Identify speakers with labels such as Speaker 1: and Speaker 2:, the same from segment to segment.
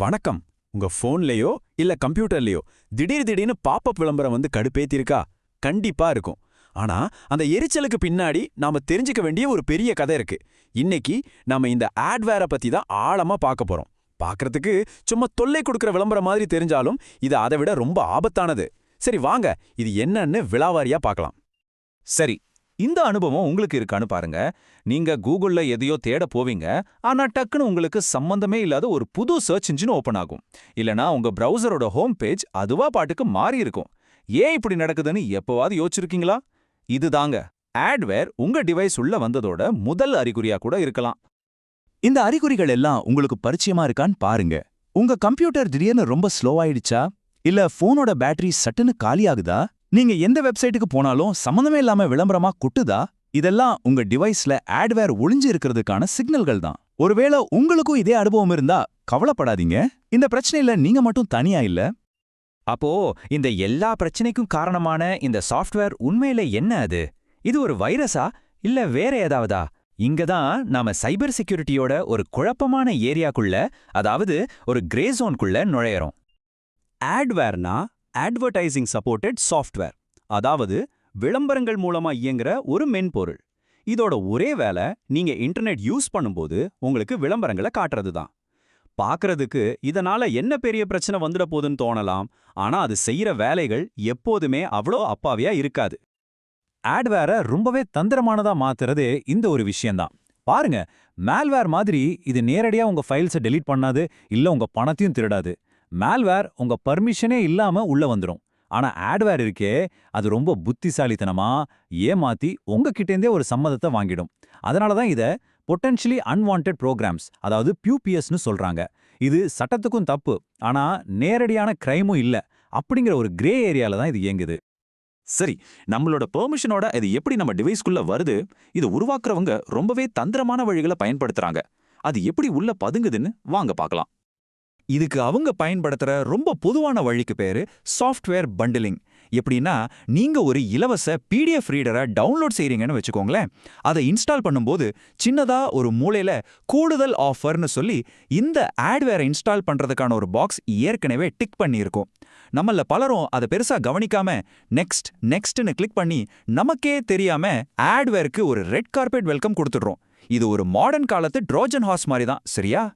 Speaker 1: வணக்கம். உங்க ஃபோன்லயோ இல்ல கம்ப்யூட்டர்லயோ திடீர் திடீர்னு பாப்பப் விளம்பரம் வந்து கடுப்பேத்திருக்கா? கண்டிப்பா இருக்கும். ஆனா அந்த எரிச்சலுக்கு பின்னாடி நாம தெரிஞ்சுக்க வேண்டிய ஒரு பெரிய கதை இருக்கு. இன்னைக்கு நாம இந்த ஆட்வேரை பத்தி தான் ஆழமா பார்க்க போறோம். பார்க்கறதுக்கு சும்மா தொல்லை கொடுக்குற விளம்பரம் மாதிரி தெரிஞ்சாலும் இது அதை விட ரொம்ப ஆபத்தானது. சரி வாங்க. இது என்னன்னு விலாவாரியா பார்க்கலாம்.
Speaker 2: சரி இந்த அனுபவம் உங்களுக்கு இருக்கான்னு பாருங்க. நீங்க கூகுள்ல எதையோ தேட போவீங்க. ஆனா டக்குன்னு உங்களுக்கு சம்பந்தமே இல்லாத ஒரு புது சர்ச் இன்ஜின் ஓப்பன் ஆகும். இல்லனா உங்க பிரவுசரோட ஹோம் பேஜ் அதுவா பாட்டுக்கு மாறி இருக்கும். ஏன் இப்படி நடக்குதுன்னு எப்பவாவது யோசிச்சிருக்கீங்களா? இதுதாங்க. ஆட்வேர் உங்க டிவைஸ் உள்ள வந்ததோட முதல் அறிகுறியா கூட இருக்கலாம்.
Speaker 3: இந்த அறிகுறிகள் எல்லாம் உங்களுக்கு பரிச்சயமா இருக்கான்னு பாருங்க. உங்க கம்ப்யூட்டர் திடீர்னு ரொம்ப ஸ்லோ ஆயிடுச்சா? இல்ல போனோட பேட்டரி சட்டுன்னு காலியாகுதா நீங்க எந்த வெப்சைட்டுக்கு போனாலும் சம்மந்தமே இல்லாம விளம்பரமா கொட்டுதா? இதெல்லாம் உங்க டிவைஸ்ல ஆட்வேர் ஒளிஞ்சு இருக்கிறதுக்கான சிக்னல்கள் தான். ஒருவேளை உங்களுக்கும் இதே அனுபவம் இருந்தா கவலைப்படாதீங்க. இந்த பிரச்சனையில நீங்க மட்டும் தனியா இல்ல.
Speaker 4: அப்போ இந்த எல்லா பிரச்சனைக்கும் காரணமான இந்த சாஃப்ட்வேர் உண்மையில என்ன அது? இது ஒரு வைரஸா? இல்ல வேற ஏதாவதா? இங்க தான் நாம சைபர் செக்யூரிட்டியோட ஒரு குழப்பமான ஏரியாக்குள்ள அதாவது ஒரு கிரே ஜோன்குள்ள நுழையறோம்.
Speaker 1: ஆட்வேர்னா அட்வர்டைசிங் சப்போர்ட்டட் சாஃப்ட்வேர் அதாவது விளம்பரங்கள் மூலமா இயங்குற ஒரு மென்பொருள். இதோட ஒரே வேலை நீங்க இன்டர்நெட் யூஸ் பண்ணும்போது உங்களுக்கு விளம்பரங்களை காட்டுறது தான் பார்க்கறதுக்கு இதனால என்ன பெரிய பிரச்சனை வந்துட போதுன்னு தோணலாம் ஆனா அது செய்யற வேலைகள் எப்போதுமே அவ்வளோ அப்பாவியா இருக்காது.
Speaker 2: ஆட்வேரை ரொம்பவே தந்திரமானதா மாத்துறதே இந்த ஒரு விஷயம்தான். பாருங்க மேல்வேர் மாதிரி இது நேரடியா உங்க ஃபைல்ஸை டெலீட் பண்ணாது இல்ல உங்க பணத்தையும் திருடாது. மேல்வேர் உங்க பர்மிஷனே இல்லாம உள்ள வந்துடும் ஆனா ஆட்வேர் இருக்கே அது ரொம்ப புத்திசாலித்தனமா ஏமாத்தி உங்ககிட்டேந்தே ஒரு சம்மதத்தை வாங்கிடும். அதனால தான் இதை பொட்டன்ஷியலி அன்வான்ட் ப்ரோக்ராம்ஸ் அதாவது பியூபிஎஸ்னு சொல்றாங்க. இது சட்டத்துக்கும் தப்பு ஆனா நேரடியான கிரைமும் இல்ல அப்படிங்கிற ஒரு கிரே ஏரியால தான் இது இயங்குது.
Speaker 3: சரி நம்மளோட பெர்மிஷனோட இது எப்படி நம்ம டிவைஸ்க்குள்ள வருது இது உருவாக்குறவங்க ரொம்பவே தந்திரமான வழிகளை பயன்படுத்துறாங்க. அது எப்படி உள்ள பதுங்குதுன்னு வாங்க பார்க்கலாம் இதுக்கு அவங்க பயன்படுத்துற ரொம்ப பொதுவான வழிக்கு பேரு சாஃப்ட்வேர் பண்டிலிங் எப்படின்னா நீங்க ஒரு இலவச பிடிஎஃப் ரீடரை டவுன்லோட் செய்றீங்கன்னு வச்சுக்கோங்களேன். அதை இன்ஸ்டால் பண்ணும்போது சின்னதா ஒரு மூலையில கூடுதல் ஆஃபர்னு சொல்லி இந்த ஆட்வேரை இன்ஸ்டால் பண்றதுக்கான ஒரு பாக்ஸ் ஏற்கனவே டிக் பண்ணியிருக்கோம். நம்மள பலரும் அதை பெருசா கவனிக்காம நெக்ஸ்ட் நெக்ஸ்ட்னு கிளிக் பண்ணி நமக்கே தெரியாம ஆட்வேருக்கு ஒரு ரெட் கார்பெட் வெல்கம் கொடுத்துடுறோம். இது ஒரு மாடர்ன் காலத்து ட்ரோஜன் ஹார்ஸ் மாதிரி தான் சரியா?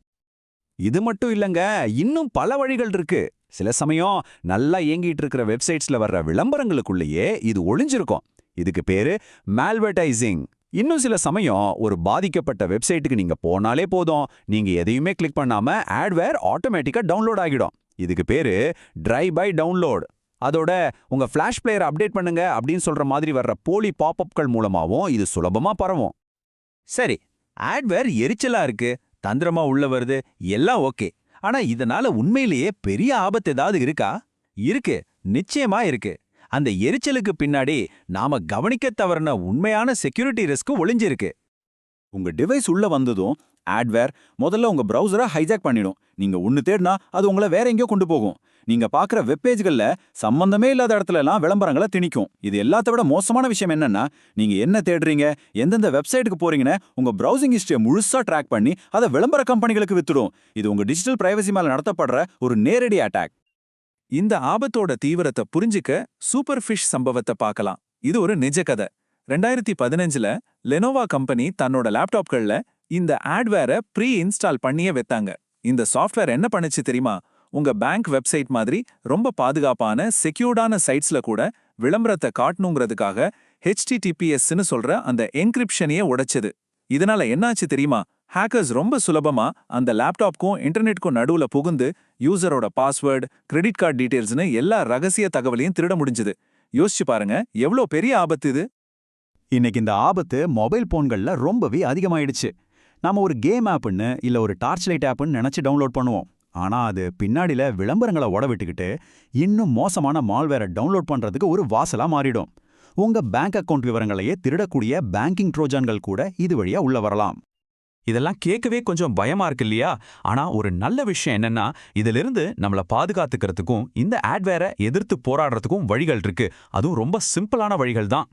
Speaker 1: இது மட்டும் இல்லங்க இன்னும் பல வழிகள் இருக்கு. சில சமயம் நல்லா இயங்கிட்டு இருக்கிற வெப்சைட்ஸ்ல வர்ற விளம்பரங்களுக்குள்ளேயே இது ஒளிஞ்சிருக்கும். இதுக்கு பேரு மேல்வர்டைசிங் இன்னும் சில சமயம் ஒரு பாதிக்கப்பட்ட வெப்சைட்டுக்கு நீங்க போனாலே போதும். நீங்க எதையுமே கிளிக் பண்ணாம ஆட்வேர் ஆட்டோமேட்டிக்கா டவுன்லோட் ஆகிடும். இதுக்கு பேரு ட்ரை பை டவுன்லோட் அதோட உங்க ஃபிளாஷ் பிளேயர் அப்டேட் பண்ணுங்க அப்படின்னு சொல்ற மாதிரி வர்ற போலி பாப்அப்கள் மூலமாவும் இது சுலபமா பரவும். சரி ஆட்வேர் எரிச்சலா இருக்கு. தந்திரமா உள்ள வருது எல்லாம் ஓகே. ஆனா இதனால உண்மையிலேயே பெரிய ஆபத்து ஏதாவது இருக்கா? இருக்கு நிச்சயமா இருக்கு. அந்த எரிச்சலுக்கு பின்னாடி நாம கவனிக்க தவறின உண்மையான செக்யூரிட்டி ரிஸ்க் ஒளிஞ்சிருக்கு.
Speaker 3: உங்க டிவைஸ் உள்ள வந்ததும் ஆட்வேர் முதல்ல உங்க ப்ரௌசரை ஹைஜாக் பண்ணிடும். நீங்க ஒன்னு தேடினா அது உங்களை வேற எங்கேயோ கொண்டு போகும். நீங்க பாக்குற வெப்பேஜ்கள்ல சம்பந்தமே இல்லாத இடத்துல எல்லாம் விளம்பரங்களை திணிக்கும். இது எல்லாத்த விட மோசமான விஷயம் என்னன்னா நீங்க என்ன தேடுறீங்க எந்தெந்த வெப்சைட்டுக்கு போறீங்கன்னு உங்க ப்ரௌசிங் ஹிஸ்டரியை முழுசா ட்ராக் பண்ணி அதை விளம்பர கம்பெனிகளுக்கு வித்துடும். இது உங்க டிஜிட்டல் பிரைவசி மேல நடத்தப்படுற ஒரு நேரடி அட்டாக்
Speaker 2: இந்த ஆபத்தோட தீவிரத்தை புரிஞ்சிக்க சூப்பர் ஃபிஷ் சம்பவத்தை பார்க்கலாம். இது ஒரு நிஜ கதை. ரெண்டாயிரத்தி பதினஞ்சுல லெனோவா கம்பெனி தன்னோட லேப்டாப்கள்ல இந்த ஆட்வேரை ப்ரீ இன்ஸ்டால் பண்ணியே வைத்தாங்க. இந்த சாஃப்ட்வேர் என்ன பண்ணுச்சு தெரியுமா? உங்க பேங்க் வெப்சைட் மாதிரி ரொம்ப பாதுகாப்பான செக்யூர்டான சைட்ஸ்ல கூட விளம்பரத்தை காட்டணுங்கிறதுக்காக ஹெச்டிடிபிஎஸ்ன்னு சொல்ற அந்த என்கிரிப்ஷனையே உடைச்சது. இதனால என்னாச்சு தெரியுமா? ஹேக்கர்ஸ் ரொம்ப சுலபமா அந்த லேப்டாப்க்கும் இன்டர்நெட்க்கும் நடுவுல புகுந்து யூசரோட பாஸ்வேர்டு கிரெடிட் கார்டு டீடைல்ஸ்னு எல்லா ரகசிய தகவலையும் திருட முடிஞ்சது. யோசிச்சு பாருங்க எவ்வளோ பெரிய ஆபத்து இது?
Speaker 1: இன்னைக்கு இந்த ஆபத்து மொபைல் போன்கள்ல ரொம்பவே அதிகமாயிடுச்சு. நாம ஒரு கேம் ஆப்புன்னு இல்ல ஒரு டார்ச் லைட் ஆப்புன்னு நினைச்சு டவுன்லோட் பண்ணுவோம். ஆனா அது பின்னாடில விளம்பரங்களை ஓட விட்டுக்கிட்டு இன்னும் மோசமான மால்வேரை டவுன்லோட் பண்றதுக்கு ஒரு வாசலா மாறிடும். உங்க பேங்க் அக்கவுண்ட் விவரங்களையே திருடக்கூடிய பேங்கிங் ட்ரோஜான்கள் கூட இது வழியா உள்ள வரலாம்.
Speaker 2: இதெல்லாம் கேட்கவே கொஞ்சம் பயமா இருக்கு இல்லையா? ஆனா ஒரு நல்ல விஷயம் என்னன்னா இதிலிருந்து நம்மள பாதுகாத்துக்கிறதுக்கும் இந்த ஆட்வேரை எதிர்த்து போராடுறதுக்கும் வழிகள் இருக்கு. அதுவும் ரொம்ப சிம்பிளான வழிகள் தான்.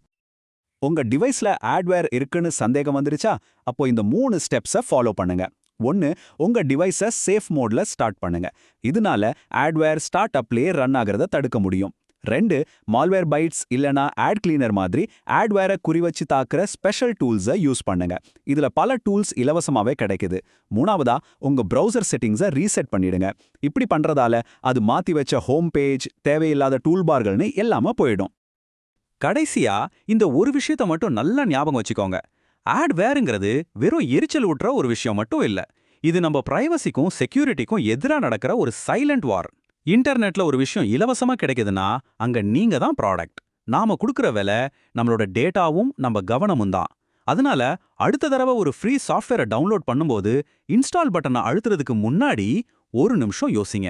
Speaker 1: உங்க டிவைஸ்ல ஆட்வேர் இருக்குன்னு சந்தேகம் வந்துருச்சா அப்போ இந்த மூணு ஸ்டெப்ஸை ஃபாலோ பண்ணுங்க. ஒன்னு உங்க டிவைஸை சேஃப் மோட்ல ஸ்டார்ட் பண்ணுங்க. இதனால ஆட்வேர் ஸ்டார்ட் அப்லேயே ரன் ஆகிறத தடுக்க முடியும். ரெண்டு மால்வேர் பைட்ஸ் இல்லனா ஆட் கிளீனர் மாதிரி ஆட்வேரை குறிவச்சு தாக்குற ஸ்பெஷல் டூல்ஸை யூஸ் பண்ணுங்க. இதுல பல டூல்ஸ் இலவசமாவே கிடைக்குது. மூணாவதா உங்க ப்ரௌசர் செட்டிங்ஸை ரீசெட் பண்ணிடுங்க. இப்படி பண்றதால அது மாத்தி வச்ச ஹோம் பேஜ் தேவையில்லாத டூல்பார்கள்னு எல்லாமே போயிடும்.
Speaker 5: கடைசியா இந்த ஒரு விஷயத்த மட்டும் நல்லா ஞாபகம் வச்சுக்கோங்க. ஆட்வேருங்கிறது வெறும் எரிச்சல் ஊட்டுற ஒரு விஷயம் மட்டும் இல்ல. இது நம்ம பிரைவசிக்கும் செக்யூரிட்டிக்கும் எதிரா நடக்கிற ஒரு சைலண்ட் வார் இன்டர்நெட்ல ஒரு விஷயம் இலவசமா கிடைக்குதுன்னா அங்க நீங்க தான் ப்ராடக்ட் நாம கொடுக்குற விலை நம்மளோட டேட்டாவும் நம்ம கவனமும் தான். அதனால அடுத்த தடவை ஒரு ஃப்ரீ சாஃப்ட்வேரை டவுன்லோட் பண்ணும்போது இன்ஸ்டால் பட்டனை அழுத்துறதுக்கு முன்னாடி ஒரு நிமிஷம் யோசிங்க.